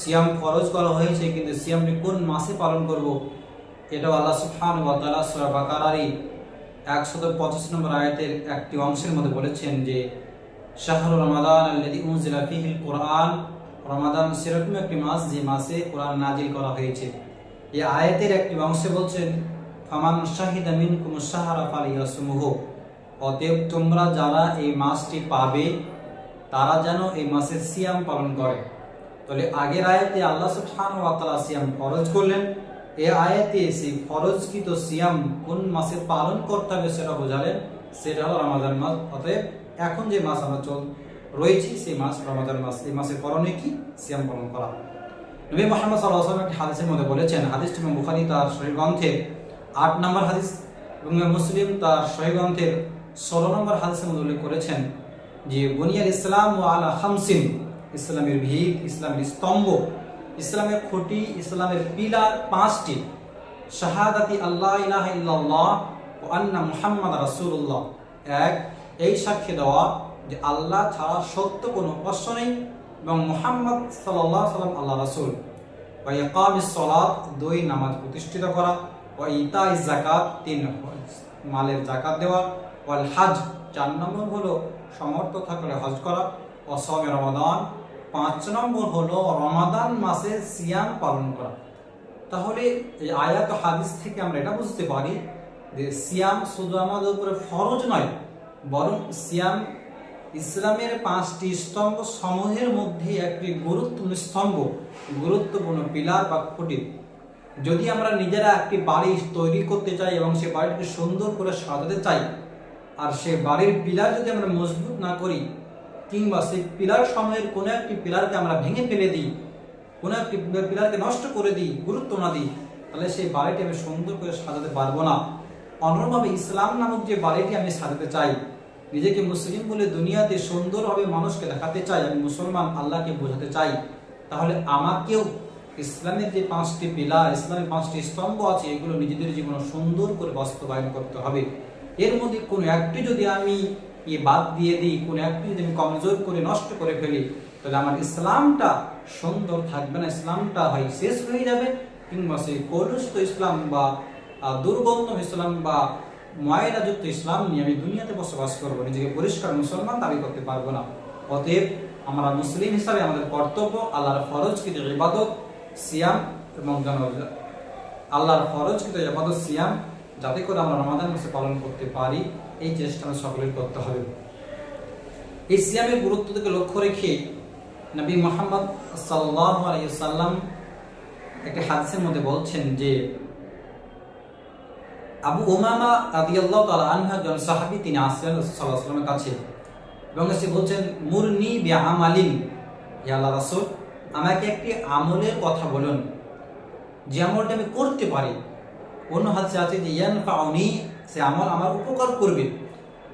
সিয়াম ফরজ করা হয়েছে, কিন্তু সিয়ামটি কোন মাসে পালন করব? এটাও আল্লাহ সুবহান ওয়া তাআলা সূরা বাকারারই একশত পঁচিশ নম্বর আয়াতের একটি অংশের মধ্যে বলেছেন যে, শাহরু রমাদান ফীহিল কুরআন, রমাদান সেরকম একটি মাস যে মাসে কোরআন নাজিল করা হয়েছে। এই আয়াতের একটি অংশে বলছেন, ফামান শাহিদা মিনকুম শাহরা ফালিয়াসমুহু। অতএব তোমরা যারা এই মাসটি পাবে, তারা যেন এই মাসের সিয়াম পালন করে। তাহলে আগের আয়াতে আল্লাহ সুবহানাহু ওয়া তাআলা সিয়াম ফরজ করলেন। এই আয়াতে সেই ফরজকৃত সিয়াম কোন মাসে পালন করতে হবে সেটা বোঝালেন। সেটা হলো রমাদান মাস। অতএব এখন যে মাস আমরা চল রয়েছি, সেই মাস রমাদান মাস। এই মাসের করণে কি? সিয়াম পালন করা। নবী মোহাম্মদ সাল্লাহ আসলাম একটি হাদিসের মধ্যে বলেছেন, হাদিসটি ইমাম বুখারী তার শহীদ গ্রন্থের আট নম্বর হাদিস এবং মুসলিম তার শহীদ গ্রন্থের ষোলো নম্বর হাদিসের মধ্যে উল্লেখ করেছেন যে, বুনিয়াল ইসলাম ও আলা হামসিন ইসলামের ভিত ইসলামের স্তম্ভ, ইসলামের খুঁটি, ইসলামের পিলার পাঁচটি। শাহাদাতি আল্লাহ ইলাহা ও আন্না মুহাম্মদ রাসূলুল্লাহ। এক, এই সাক্ষী দেওয়া যে আল্লাহ ছাড়া সত্য কোনো উপাস্য নেই এবং মুহাম্মদ আলাইহি সাল্লাম আল্লাহ রাসুল। সালাত, দুই, নামাজ প্রতিষ্ঠিত করা। ওয়া ইতাইজ যাকাত, তিন মালের যাকাত দেওয়া। ওয়াল হজ, চার নম্বর হলো সমর্থ থাকলে হজ করা। ও সবে রমাদান পাঁচ নম্বর হলো রমাদান মাসে সিয়াম পালন করা। তাহলে আয়াত হাদিস থেকে আমরা এটা বুঝতে পারি যে সিয়াম শুধু আমাদের উপরে ফরজ নয়, বরং সিয়াম ইসলামের পাঁচটি স্তম্ভ সমূহের মধ্যে একটি গুরুত্বপূর্ণ স্তম্ভ, গুরুত্বপূর্ণ পিলার বা খুঁটি। যদি আমরা নিজেরা একটি বাড়ি তৈরি করতে চাই এবং সে বাড়িটিকে সুন্দর করে সাজাতে চাই, আর সে বাড়ির পিলার যদি আমরা মজবুত না করি কিংবা সেই পিলার সময়ের কোনো একটি পিলারকে আমরা ভেঙে ফেলে দিই, কোনো একটি পিলারকে নষ্ট করে দিই, গুরুত্ব না দিই, তাহলে সেই বাড়িটি আমি সুন্দর করে সাজাতে পারব না। অন্যভাবে ইসলাম নামক যে বাড়িটি আমি সাজাতে চাই, নিজেকে মুসলিম বলে দুনিয়াতে সুন্দরভাবে মানুষকে দেখাতে চাই, আমি মুসলমান আল্লাহকে বোঝাতে চাই, তাহলে আমাকেও ইসলামের যে পাঁচটি পিলার, ইসলামের পাঁচটি স্তম্ভ আছে, এগুলো নিজেদের জীবনে সুন্দর করে বাস্তবায়ন করতে হবে। এর মধ্যে কোনো একটি যদি আমি ইয়ে বাদ দিয়ে দিই, কোনো একটি যদি আমি কমজোর করে, নষ্ট করে ফেলি, তাহলে আমার ইসলামটা সুন্দর থাকবে না, ইসলামটা হয় শেষ হয়ে যাবে, কিংবা সেই কলুষিত ইসলাম বা দুর্গন্ধ ইসলাম বা ময়লাযুক্ত ইসলাম নিয়ে আমি দুনিয়াতে বসবাস করব, নিজেকে পরিষ্কার মুসলমান দাবি করতে পারব না। অতএব আমরা মুসলিম হিসাবে আমাদের কর্তব্য আল্লাহর ফরজকৃত ইবাদত, সিয়াম এবং যেন আল্লাহর ফরজকৃত ইবাদত, সিয়াম, যাতে করে আমরা রমাদান মাসে পালন করতে পারি। এই চেষ্টা আমাদের সকলের করতে হবে। এই সিয়ামের গুরুত্ব থেকে লক্ষ্য রেখে নবী মোহাম্মদ আলাইসাল্লাম একটি হাদিসের মধ্যে বলছেন যে, আবু উমামা রাদিয়াল্লাহু তাআলা আনহু একজন সাহাবী, তিনি আসলেন সাল্লাল্লাহু কাছে এবং সে বলছেন, মুরনি বিআমালিন, ইয়া আল্লাহ রাসূল, আমাকে একটি আমলের কথা বলুন। যে আমলটা আমি করতে পারি। অন্য হাদিসে আছে যে ইয়ান ইয়ানফাউনি সে আমল আমার উপকার করবে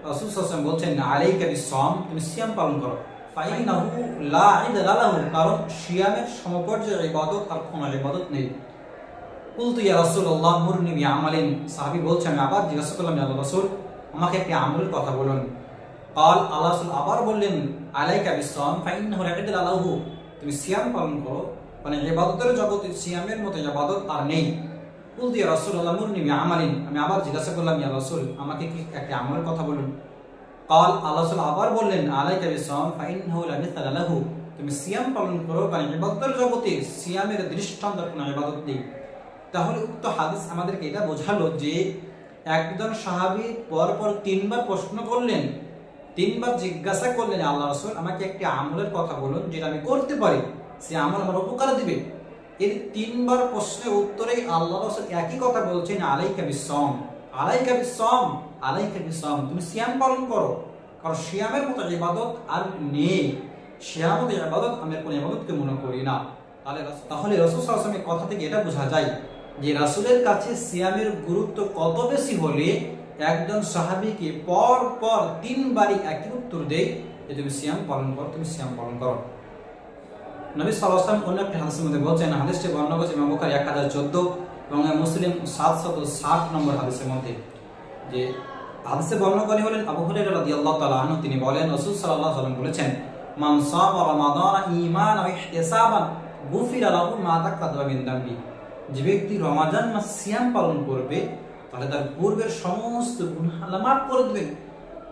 রাসূল সাল্লাল্লাহু আলাইহি ওয়াসাল্লাম বলছেন আলাইকা বিসসাম তুমি সিয়াম পালন করো ফাইনাহু লা ইদা লাহু কারণ সিয়ামের সমপর্যায়ের ইবাদত আর কোনো ইবাদত নেই কুলতু ইয়া রাসূলুল্লাহ মুরনি বিআমালিন সাহাবী বলছে আমি আবার জিজ্ঞাসা করলাম ইয়া আল্লাহ রাসূল আমাকে একটি আমলের কথা বলুন قال আল্লাহ রাসূল আবার বললেন আলাইকা বিসসাম ফাইন্নাহু লাকিদ লাহু তুমি সিয়াম পালন করো মানে ইবাদতের জগতে সিয়ামের মতো ইবাদত আর নেই বলতে রসুল আল্লাহ মুরনিমি আমালিন। আমি আবার জিজ্ঞাসা করলাম, ইয়া রসুল, আমাকে কি একটা আমলের কথা বলুন? কল আল্লাহ আবার বললেন আলাই কাবি সম ফাইন হল আমি তালাহু তুমি সিয়াম পালন করো কারণ ইবাদতের জগতে সিয়ামের দৃষ্টান্ত কোনো ইবাদত নেই। তাহলে উক্ত হাদিস আমাদেরকে এটা বোঝালো যে একজন সাহাবি পরপর তিনবার প্রশ্ন করলেন, তিনবার জিজ্ঞাসা করলেন, আল্লাহ রসুল, আমাকে একটি আমলের কথা বলুন, যেটা আমি করতে পারি। সে আমল আমার উপকার দিবে। এর তিনবার প্রশ্নের উত্তরেই আল্লাহ একই কথা বলছেন, আলাইকা বিসম আলাইকা বিসম আলাইকা বিসম তুমি সিয়াম পালন করো। কারণ সিয়ামের মতো ইবাদত আর নেই। সিয়ামত ইবাদত আমি কোনো ইবাদতকে মনে করি না। তাহলে তাহলে রসুল সাল্লামের কথা থেকে এটা বোঝা যায় যে রাসুলের কাছে সিয়ামের গুরুত্ব কত বেশি হলে একজন সাহাবীকে পর পর তিনবারই একই উত্তর দেয় যে তুমি সিয়াম পালন করো, তুমি সিয়াম পালন করো। নবী সাল্লাম অন্য একটি হাদিসের মধ্যে বলছেন, হাদিসটি বর্ণনা করছে ইমাম বুখারী এক হাজার চোদ্দ এবং মুসলিম সাতশত ষাট নম্বর হাদিসের মধ্যে। যে হাদিসে বর্ণনাকারী হলেন, আবু হুরায়রা রাদিয়াল্লাহু তাআলা আনহু, তিনি বলেন, রাসূল সাল্লাল্লাহু আলাইহি ওয়াসাল্লাম বলেছেন, মান সামা রমাদান ঈমানান ওয়া ইহতিসাবান, গুফির আলাহু মাতা কাদবাবিন্দাম্বি যে ব্যক্তি রমাজান মাস সিয়াম পালন করবে, তাহলে তার পূর্বের সমস্ত গুনাহ মাফ করে দেবেন।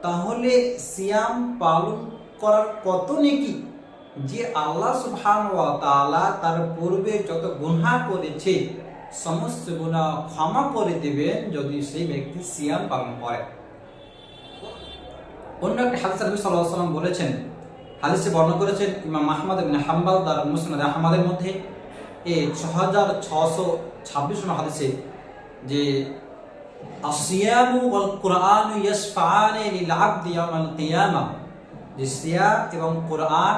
তাহলে সিয়াম পালন করার কত নেকি? যে আল্লাহ তাআলা তার পূর্বে যত গুনাহ করেছে, সমস্ত গুনাহ ক্ষমা করে দেবেন যদি সেই ব্যক্তি সিয়াম পালন করে। অন্য একটি হাদিস নবী সাল্লাল্লাহু বলেছেন হাদিসে বর্ণনা করেছেন ইমাম আহমদ ইবনে হাম্বাল দার মুসনাদ আহমদের মধ্যে। এই ছ হাজার ছশো ছাব্বিশ নম্বর হাদিসে যে আসিয়ামু যে সিয়াম এবং কোরআন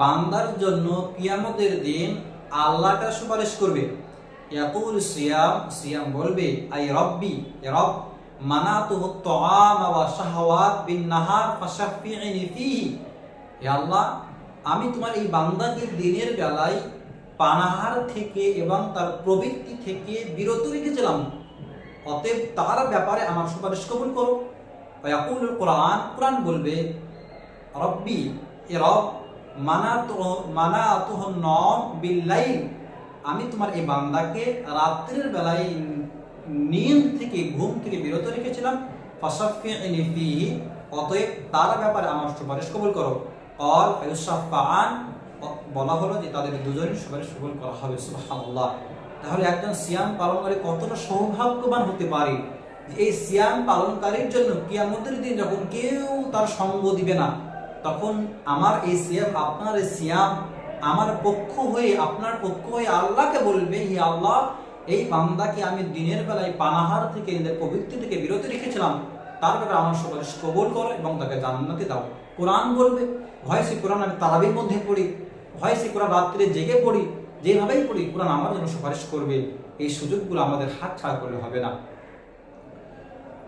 বান্দার জন্য কিয়ামতের দিন আল্লাহটা সুপারিশ করবে। ইয়াকুল সিয়াম সিয়াম বলবে, আই রব্বি রব, মানাতুহু তাআম ওয়া শাহওয়াত আল্লাহ, আমি তোমার এই বান্দাকে দিনের বেলায় পানাহার থেকে এবং তার প্রবৃত্তি থেকে বিরত রেখেছিলাম। অতএব তার ব্যাপারে আমার সুপারিশ কবুল করো। ইয়াকুল কোরআন কোরআন বলবে, রব্বি, এ রব বিল্লাইল। আমি তোমার এই বান্দাকে রাত্রির বেলায় নিয়ম থেকে ঘুম থেকে বিরত রেখেছিলাম। অতএব তার ব্যাপারে আমার সুপারিশ কবুল করো। বলা হলো যে তাদের দুজনের সুপারিশ কবুল করা হবে তাহলে একজন সিয়াম পালনকারী কতটা সৌভাগ্যবান হতে পারে? এই সিয়াম পালনকারীর জন্য কিয়ামতের দিন যখন কেউ তার সঙ্গ দিবে না তখন আমার এই সিয়াম, আপনার এই সিয়াম আমার পক্ষ হয়ে, আপনার পক্ষ হয়ে আল্লাহকে বলবে, হি আল্লাহ, এই বান্দাকে আমি দিনের বেলায় পানাহার থেকে এদের প্রবৃত্তি থেকে বিরত রেখেছিলাম। তার ব্যাপারে আমার সুপারিশ কবুল করো এবং তাকে জান্নাতে দাও। কোরআন বলবে হয় সে কোরআন আমি তারাবির মধ্যে পড়ি হয় সে কোরআন রাত্রে জেগে পড়ি, যেভাবেই পড়ি, কোরআন আমার জন্য সুপারিশ করবে। এই সুযোগগুলো আমাদের হাত ছাড়া করলে হবে না।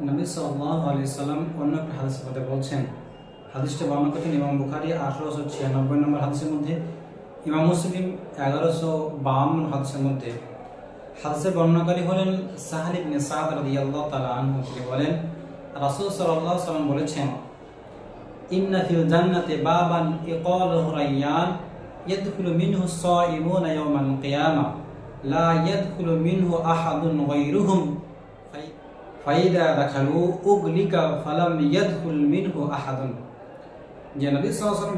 নবী সাল্লাল্লাহু আলাইহি সাল্লাম অন্য একটা হাদিসের মধ্যে বলছেন হাদিসটা বর্ণনা করছেন ইমাম বুখারী, আঠারোশো ছিয়ানব্বই নম্বর হাদিসের মধ্যে, ইমাম মুসলিম এগারোশো বাহান্ন হাদিসের মধ্যে। হাদিসের বর্ণনাকারী হলেন সাহাল ইবনে সাদ রাদিয়াল্লাহু তাআলা আনহু, তিনি বলেন, রাসূল সাল্লাল্লাহু আলাইহি সাল্লাম বলেছেন, ইন্না ফিল জান্নাতি বাবান ইকালুহু রায়্যান ইয়াদখুলু মিনহু সাইমুনা ইয়াওমাল কিয়ামা, লা ইয়াদখুলু মিনহু আহাদুন গায়রুহুম ফাইদা দাখালু উগলিকা ফালাম ইয়াদখুল মিনহু আহাদুন। যে নবী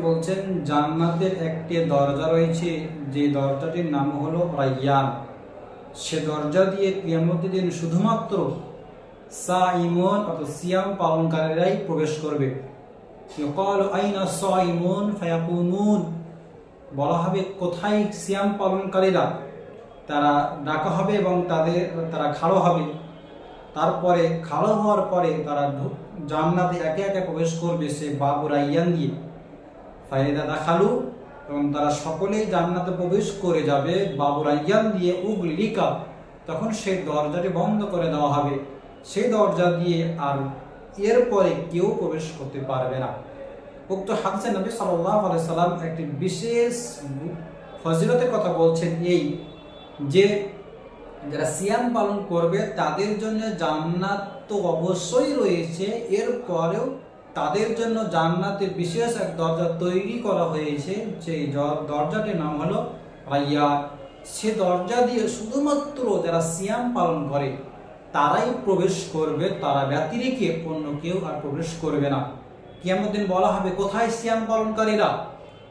বলছেন জান্নাতের একটি দরজা রয়েছে, যে দরজাটির নাম হলো রাইয়ান সে দরজা দিয়ে কিয়ামতের দিন শুধুমাত্র সাইমন অর্থাৎ সিয়াম পালনকারীরাই প্রবেশ করবে। বলা হবে, কোথায় সিয়াম পালনকারীরা? তারা ডাকা হবে এবং তাদের, তারা খাড়ো হবে। তারপরে খাড়ো হওয়ার পরে তারা জান্নাতে একে একে প্রবেশ করবে সে বাবু রাইয়ান দিয়ে ফায়দা দেখালু, এবং তারা সকলেই জান্নাতে প্রবেশ করে যাবে বাবু রাইয়ান দিয়ে উগলিকা। তখন সেই দরজাটি বন্ধ করে দেওয়া হবে। সেই দরজা দিয়ে আর এরপরে কেউ প্রবেশ করতে পারবে না। উক্ত হাদিসে নবী সাল্লাল্লাহু আলাইহি সাল্লাম একটি বিশেষ ফজিলতের কথা বলছেন এই যে যারা সিয়াম পালন করবে, তাদের জন্য জান্নাত তো অবশ্যই রয়েছে। এর পরেও তাদের জন্য জান্নাতের বিশেষ এক দরজা তৈরি করা হয়েছে। সেই দরজাটির নাম হলো রাইয়া সে দরজা দিয়ে শুধুমাত্র যারা সিয়াম পালন করে, তারাই প্রবেশ করবে, তারা ব্যতি রেখে অন্য কেউ আর প্রবেশ করবে না। কিয়ামত দিন বলা হবে, কোথায় সিয়াম পালনকারীরা?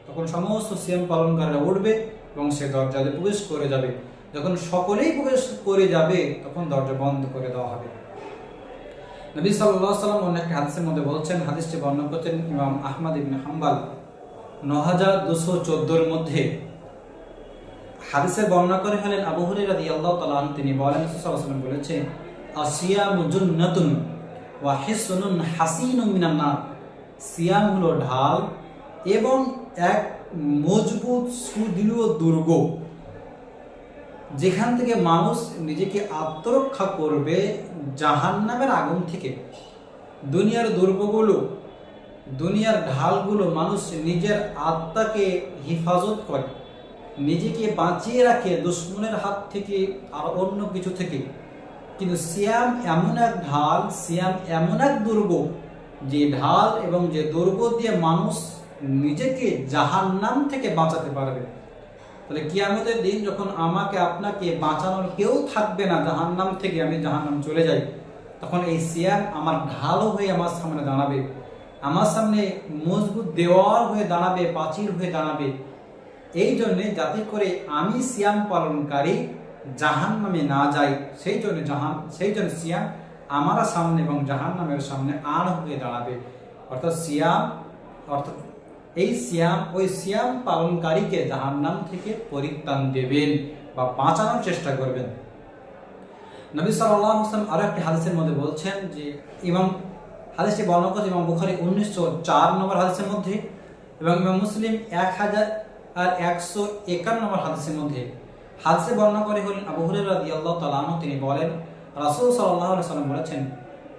তখন সমস্ত সিয়াম পালনকারীরা উঠবে এবং সে দরজা দিয়ে প্রবেশ করে যাবে। যখন সকলেই প্রবেশ করে যাবে, তখন দরজা বন্ধ করে দেওয়া হবে। নবী আলাইহি সাল্লাম অন্য একটা হাদিসের মধ্যে বলছেন, হাদিসটি বর্ণনা করছেন ইমাম আহমদ ইবনে হাম্বাল। ন হাজার দুশো চোদ্দোর মধ্যে হাদিসের বর্ণনা করে হলেন আবু হুরায়রা রাদিয়াল্লাহু তাআলা আনহু। তিনি বলেন ওয়াসাল্লাম বলেছেন, আসিয়ামু জুন্নাতুন ওয়া হিসনুন হাসিনুম মিনান নার। সিয়াম হলো ঢাল এবং এক মজবুত সুদৃঢ় দুর্গ। যেখান থেকে মানুষ নিজেকে আত্মরক্ষা করবে জাহান্নামের আগুন থেকে। দুনিয়ার দুর্গগুলো, দুনিয়ার ঢালগুলো মানুষ নিজের আত্মাকে হেফাজত করে, নিজেকে বাঁচিয়ে রাখে দুশ্মনের হাত থেকে আর অন্য কিছু থেকে। কিন্তু সিয়াম এমন এক ঢাল, সিয়াম এমন এক দুর্গ, যে ঢাল এবং যে দুর্গ দিয়ে মানুষ নিজেকে জাহান্নাম থেকে বাঁচাতে পারবে। তাহলে কিয়ামতের দিন যখন আমাকে, আপনাকে বাঁচানোর কেউ থাকবে না, জাহান্নাম থেকে আমি জাহান্নাম চলে যাই, তখন এই সিয়াম আমার ঢালও হয়ে আমার সামনে দাঁড়াবে। আমার সামনে মজবুত দেওয়াল হয়ে দাঁড়াবে প্রাচীর হয়ে দাঁড়াবে। এই জন্যে যাতে করে আমি সিয়াম পালনকারী জাহান নামে না যাই, সেই জন্য জাহান, সেই জন্য সিয়াম আমার সামনে এবং জাহান নামের সামনে আর হয়ে দাঁড়াবে। অর্থাৎ সিয়াম অর্থাৎ এই সিয়াম, ওই সিয়াম পালনকারীকে জাহান নাম থেকে পরিত্রাণ দেবেন বা বাঁচানোর চেষ্টা করবেন। নবী সাল্লাহ হোসেন আরও একটি হাদিসের মধ্যে বলছেন যে, ইমাম, হাদিসটি বর্ণনা করেছে ইমাম বুখারি উনিশশো চার নম্বর হাদিসের মধ্যে এবং ইমাম মুসলিম এক হাজার আর একশো একান্ন নম্বর হাদিসের মধ্যে। হাদিসে বর্ণনা করে হলেন আবু হুরায়রা রাদিয়াল্লাহু তাআলা আনহু, তিনি বলেন, রাসূল আলাইহি সাল্লাম বলেছেন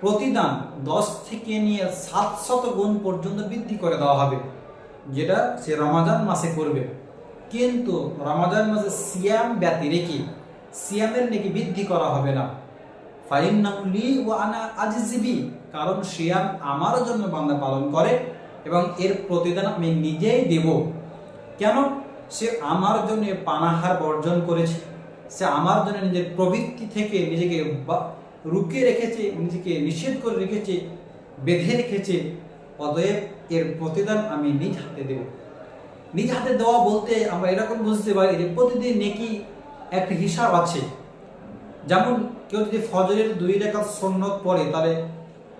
প্রতিদান দশ থেকে নিয়ে সাতশত গুণ পর্যন্ত বৃদ্ধি করে দেওয়া হবে, যেটা সে রমাজান মাসে করবে। কিন্তু রমাজান মাসে সিয়াম ব্যতি রেখে সিয়ামের নেকি বৃদ্ধি করা হবে না। ফাইন ফাইন্নাহুলি ও আনা আজিজিবি, কারণ সিয়াম আমার জন্য বান্দা পালন করে এবং এর প্রতিদান আমি নিজেই দেব। কেন? সে আমার জন্য পানাহার বর্জন করেছে। সে আমার জন্য নিজের প্রবৃত্তি থেকে নিজেকে রুকিয়ে রেখেছে, নিজেকে নিষেধ করে রেখেছে, বেঁধে রেখেছে, অতএব এর প্রতিদান আমি নিজ হাতে দেব। নিজ হাতে দেওয়া বলতে আমরা এরকম বুঝতে পারি যে প্রতিদিন নেকি একটা হিসাব আছে। যেমন কেউ যদি ফজরের দুই রেখা সন্ন্যত পড়ে, তাহলে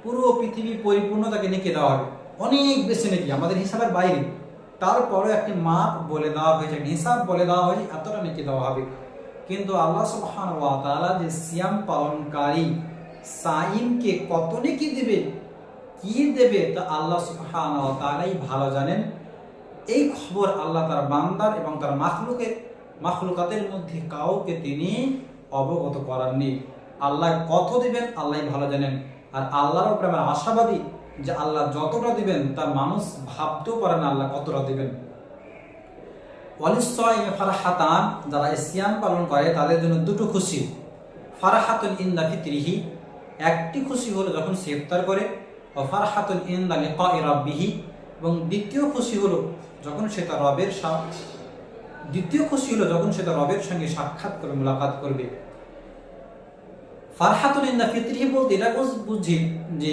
পুরো পৃথিবী পরিপূর্ণ তাকে নেকি দেওয়া হবে। অনেক বেশি নেকি, আমাদের হিসাবের বাইরে। তারপরে একটি মাপ বলে দেওয়া হয়েছে হিসাব বলে দেওয়া হয়েছে, এতটা নেকি দেওয়া হবে। কিন্তু আল্লাহ সুবহান ওয়া তাআলা যে সিয়াম পালনকারী সাইমকে কত নেকি দেবে? কি দেবে? তা আল্লাহ সুবহান ওয়া তাআলাই ভালো জানেন। এই খবর আল্লাহ তার বান্দার এবং তার মাখলুকের, মাখলুকাতের মধ্যে কাউকে তিনি অবগত করাননি। আল্লাহ কত দিবেন? আল্লাহ ভালো জানেন। আর আল্লাহর উপরে আমরা আশাবাদী যে আল্লাহ যতটা দিবেন তা মানুষ ভাবতেও পারে না আল্লাহ কতটা দিবেন। ওয়ালিসয়ে ফারাহাতান যারা ইসিয়াম পালন করে, তাদের জন্য দুটো খুশি। ফারাহাতুন ইন্দা ফিতরিহি, একটি খুশি হলো যখন সে ইফতার করে, ও ফারাহাতুন ইন্দা লিকা রাব্বিহি, এবং দ্বিতীয় খুশি হলো যখন সে তার রবের দ্বিতীয় খুশি হলো যখন সে তার রবের সঙ্গে সাক্ষাৎ করবে মোলাকাত করবে। ফারহাতুল ইন্দা ফিতরিহি বলতে এটা বুঝি যে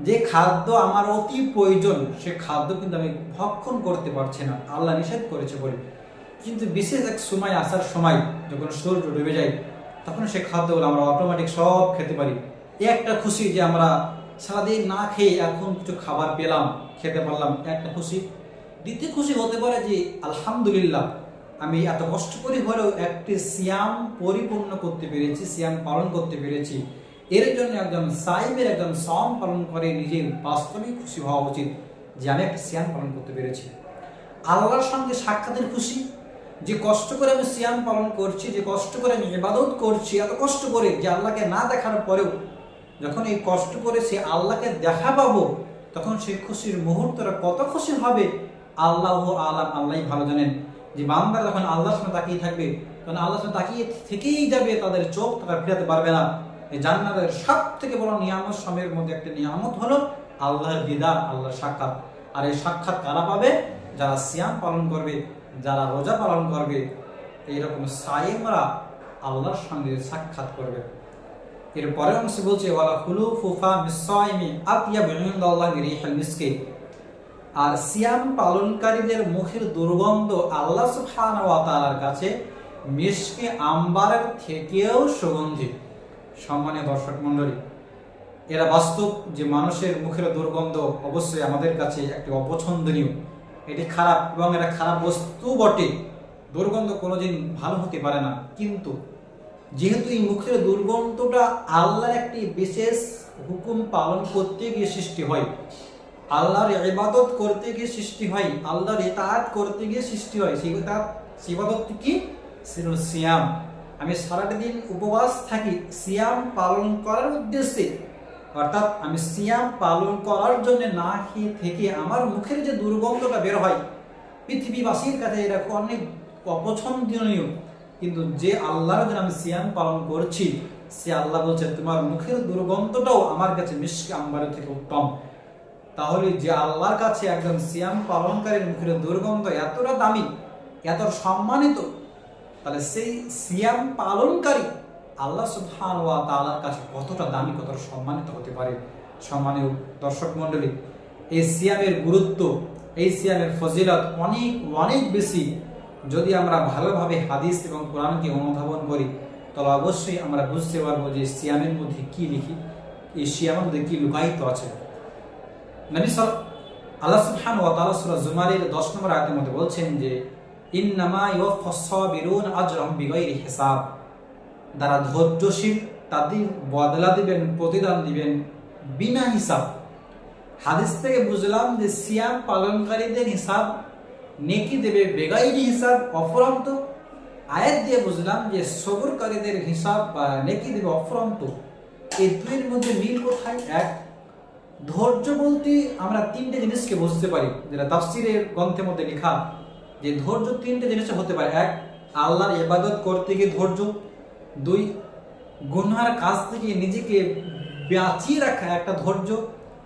যে খাদ্য আমার অতি প্রয়োজন, সে খাদ্য কিন্তু আমি ভক্ষণ করতে পারছি না। আল্লাহ নিষেধ করেছে বলে। কিন্তু বিশেষ এক সময় আসার সময় যখন সূর্য ডুবে যায়, তখন সে খাদ্যগুলো আমরা অটোমেটিক সব খেতে পারি। একটা খুশি যে আমরা সারাদিন না খেয়ে এখন কিছু খাবার পেলাম, খেতে পারলাম, একটা খুশি। দ্বিতীয় খুশি হতে পারে যে, আলহামদুলিল্লাহ, আমি এত কষ্ট করে হলেও একটি সিয়াম পরিপূর্ণ করতে পেরেছি, সিয়াম পালন করতে পেরেছি। এর জন্য একজন সাইমের একজন সম পালন করে নিজের বাস্তবিক খুশি হওয়া উচিত, যে আমি একটা সিয়াম পালন করতে পেরেছি। আল্লাহর সঙ্গে সাক্ষাতের খুশি, যে কষ্ট করে আমি সিয়াম পালন করছি, যে কষ্ট করে আমি ইবাদত করছি, এত কষ্ট করে যে আল্লাহকে না দেখার পরেও যখন এই কষ্ট করে সে আল্লাহকে দেখা পাবো, তখন সেই খুশির মুহূর্তটা কত খুশি হবে, আল্লাহ আলাম আল্লাহ ভালো জানেন। যে বান্দারা যখন আল্লাহর সামনে তাকিয়ে থাকবে, তখন আল্লাহর সামনে তাকিয়ে থেকেই যাবে, তাদের চোখ তারা ফেরাতে পারবে না। এই জান্নাতের সব থেকে বড় নিয়ামত সময়ের মধ্যে একটা নিয়ামত হলো আল্লাহর দিদার আল্লাহর সাক্ষাৎ। আর এই সাক্ষাৎ কারা পাবে? যারা সিয়াম পালন করবে, যারা রোজা পালন করবে, এইরকম সাইমরা আল্লাহর সঙ্গে সাক্ষাৎ করবে। এর পরের অংশে বলছে, ওয়ালা খুলু ফুফা মিসাইমি আতিয়া বিনদাল্লাহ রিহাল মিসকে আর সিয়াম পালনকারীদের মুখের দুর্গন্ধ আল্লাহ সুবহানাহু ওয়া তাআলার কাছে মিশকে আম্বারের থেকেও সুগন্ধি। সম্মানীয় দর্শক মণ্ডলী, এরা বাস্তব যে মানুষের মুখের দুর্গন্ধ অবশ্যই আমাদের কাছে একটি অপছন্দনীয়। এটি খারাপ এবং এটা খারাপ বস্তু বটে। দুর্গন্ধ কোনোদিন ভালো হতে পারে না। কিন্তু যেহেতু এই মুখের দুর্গন্ধটা আল্লাহর একটি বিশেষ হুকুম পালন করতে গিয়ে সৃষ্টি হয়, আল্লাহর ইবাদত করতে গিয়ে সৃষ্টি হয়, আল্লাহর ইতাআত করতে গিয়ে সৃষ্টি হয়, সেই ইতাআত, সেই কি? সিয়াম। আমি সারাটা দিন উপবাস থাকি, সিয়াম পালন করার উদ্দেশ্যে। অর্থাৎ আমি সিয়াম পালন করার জন্য না খেয়ে থেকে আমার মুখের যে দুর্গন্ধটা বের হয়, পৃথিবীবাসীর কাছে এটা অনেক অপছন্দনীয়। কিন্তু যে আল্লাহর জন্য আমি সিয়াম পালন করছি, সে আল্লাহ বলছে, তোমার মুখের দুর্গন্ধটাও আমার কাছে মিশকে আম্বারের থেকে উত্তম। তাহলে যে আল্লাহর কাছে একজন সিয়াম পালনকারীর মুখের দুর্গন্ধ এতটা দামি এত সম্মানিত তাহলে সেই সিয়াম পালনকারী আল্লাহ সুবহান ওয়া তাআলার কাছে কতটা দামি, কতটা সম্মানিত হতে পারে? সম্মানীয় দর্শক মণ্ডলী, এই সিয়ামের গুরুত্ব, এই সিয়ামের ফজিলত অনেক অনেক বেশি। যদি আমরা ভালোভাবে হাদিস এবং কোরআনকে অনুধাবন করি, তাহলে অবশ্যই আমরা বুঝতে পারব যে সিয়ামের মধ্যে কি লিখি, এই সিয়ামের মধ্যে কি লুকায়িত আছে। নবী সাল, আল্লাহ সুবহান ওয়া তাআলা সূরা জুমারের 10 নম্বর আয়াতের মধ্যে বলছেন যে ইন্নামা ইউফাস সাবিরুন আজরাহুম বিগাইরি হিসাব। যারা ধৈর্যশীল, তাদের বদলা দিবেন, প্রতিদান দিবেন বিনা হিসাব। হাদিস থেকে বুঝলাম যে সিয়াম পালনকারীদের হিসাব নেকি দেবে, বেগাইরি হিসাব অফরন্ত। আয়াত দিয়ে বুঝলাম যে সবরকারীদের হিসাব বা নেকি দেবে অফরন্ত। এই দুইয়ের মধ্যে মিল কোথায়? এক, ধৈর্য বলতে আমরা তিনটে জিনিসকে বুঝতে পারি, যেটা তাফসিরের গ্রন্থের মধ্যে লেখা। যে ধৈর্য তিনটে জিনিস হতে পারে। এক, আল্লাহর ইবাদত করতে গিয়ে ধৈর্য। দুই গুনহার কাজ থেকে নিজেকে বাঁচিয়ে রাখা একটা ধৈর্য।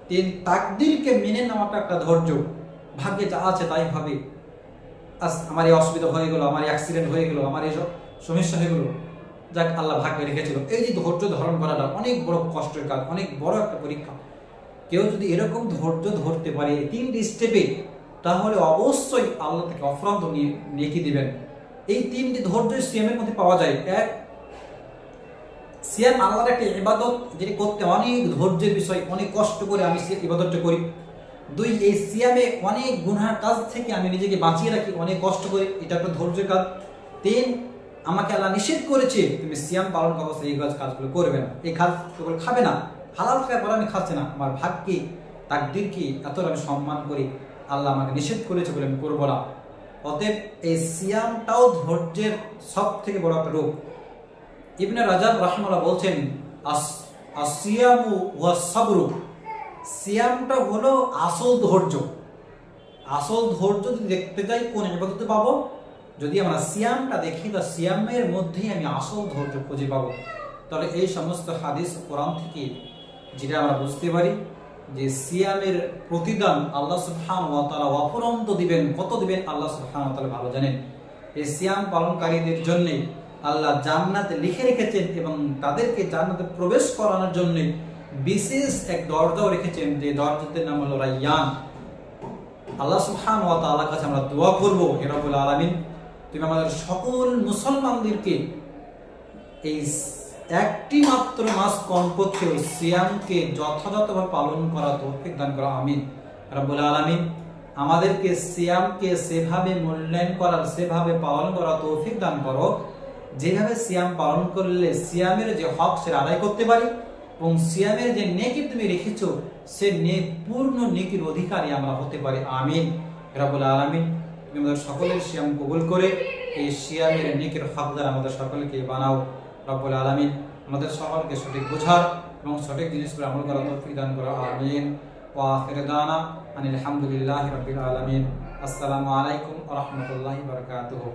তিন, তাকদিরকে মেনে নেওয়াটা একটা ধৈর্য। ভাগ্যে যা আছে তাই ভাবে আজ আমার এই অসুবিধা হয়ে গেলো, আমার অ্যাক্সিডেন্ট হয়ে গেলো, আমার এই সমস্যা হয়ে গেলো। যাক, আল্লাহ ভাগ্যে রেখেছিল। এই যে ধৈর্য ধারণ করাটা অনেক বড় কষ্টের কাজ, অনেক বড় একটা পরীক্ষা। কেউ যদি এরকম ধৈর্য ধরতে পারে, তিনটি স্টেপে তাহলে অবশ্যই আল্লাহ থেকে অফরান্ত নিয়ে নেকি দিবেন। এই তিনটি ধৈর্য সিএমের মধ্যে পাওয়া যায়। এক, সিয়াম আল্লাহর একটা ইবাদত যেটি করতে অনেক ধৈর্যের বিষয়, অনেক কষ্ট করে আমি সে ইবাদতটা করি। দুই, এই সিয়ামে অনেক গুনহার কাজ থেকে আমি নিজেকে বাঁচিয়ে রাখি, অনেক কষ্ট করে, এটা একটা ধৈর্যের কাজ। তিন, আমাকে আল্লাহ নিষেধ করেছে, তুমি সিয়াম পালন করো এই কাজ কাজগুলো করবে না। এই কাজ কেবল খাবে না। হালাল থাকার পর আমি খাচ্ছি না। আমার ভাগ্যকে তাকদিরকে এতটা আমি সম্মান করি। আল্লাহ আমাকে নিষেধ করেছে বলে আমি করব না। অতএব এই সিয়ামটাও ধৈর্যের সব থেকে বড় একটা রূপ। ইবনে রাজাব রাহমাল্লাহ বলছেন সিয়ামটা হলো আসল ধৈর্য। আসল ধৈর্য যদি দেখতে চাই কোন ইবাদতে পাবো? যদি আমরা সিয়ামটা দেখি, তা সিয়ামের মধ্যেই আমি আসল ধৈর্য খুঁজে পাবো। তাহলে এই সমস্ত হাদিস কোরআন থেকে, যেটা আমরা বুঝতে পারি যে সিয়ামের প্রতিদান আল্লাহ সুবহান ওয়া তাআলা অপরন্ত দিবেন, কত দিবেন? আল্লাহ সুবহান ওয়া তাআলা ভালো জানেন। এই সিয়াম পালনকারীদের জন্য আল্লাহ জান্নাতে লিখে রেখেছেন এবং তাদেরকে জান্নাতে প্রবেশ করানোর জন্য বিশেষ এক দরজাও রেখেছেন, যে দরজাটির নাম হলো রাইয়ান। আল্লাহ সুবহান ওয়া তাআলার কাছে আমরা দোয়া করব, হে রব্বুল আলামিন। তুমি আমাদের সকল মুসলমানদেরকে এই একটি মাত্র মাস কমপক্ষে সিয়ামকে যথাযথভাবে পালন করা তৌফিক দান করা, আমিন। রব্বুল আলামিন, আমাদেরকে সিয়ামকে সেভাবে মূল্যায়ন করার, সেভাবে পালন করা তৌফিক দান করো। যেভাবে সিয়াম পালন করলে সিয়ামের যে হক সেটা আদায় করতে পারি এবং সিয়ামের যে নেকি তুমি রেখেছো, সে নে পূর্ণ নেকির অধিকারী আমরা হতে পারি, আমিন। রব্বুল আলামিন, তুমি আমাদের সকলের সিয়াম কবুল করে এই সিয়ামের নেকির হকদার আমাদের সকলকে বানাও। রব্বুল আলমিন আমাদের সকলকে সঠিক বোঝার এবং সঠিক জিনিসগুলো আমল করার তৌফিক দান করা আলমিন ওয়া আখির দানা আনিল আলহামদুলিল্লাহ রবিল আলমিন। আসসালামু আলাইকুম রহমতুল্লাহ বারাকাতুহু।